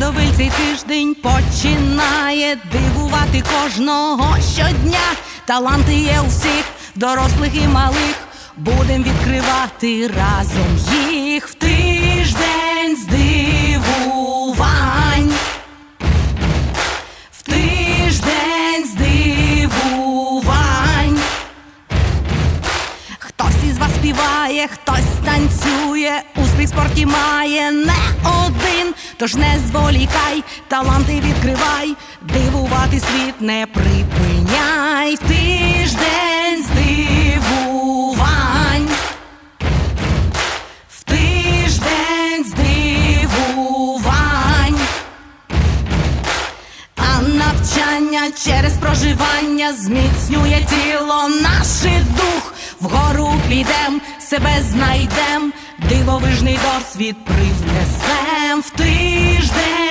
Радовиль цей тиждень починає дивувати кожного щодня. Таланти є у всіх, дорослих і малих. Будем відкривати разом їх в тиждень здивувань. В тиждень здивувань. Хтось із вас співає, хтось танцює, успіх в спорті має не. Тож не зволікай, таланти відкривай, дивувати світ не припиняй тиждень здивувань. В тиждень здивувань. А навчання через проживання зміцнює тіло, наш дух. Вгору підем, себе знайдем, дивовижний досвід привнесем в тиждень.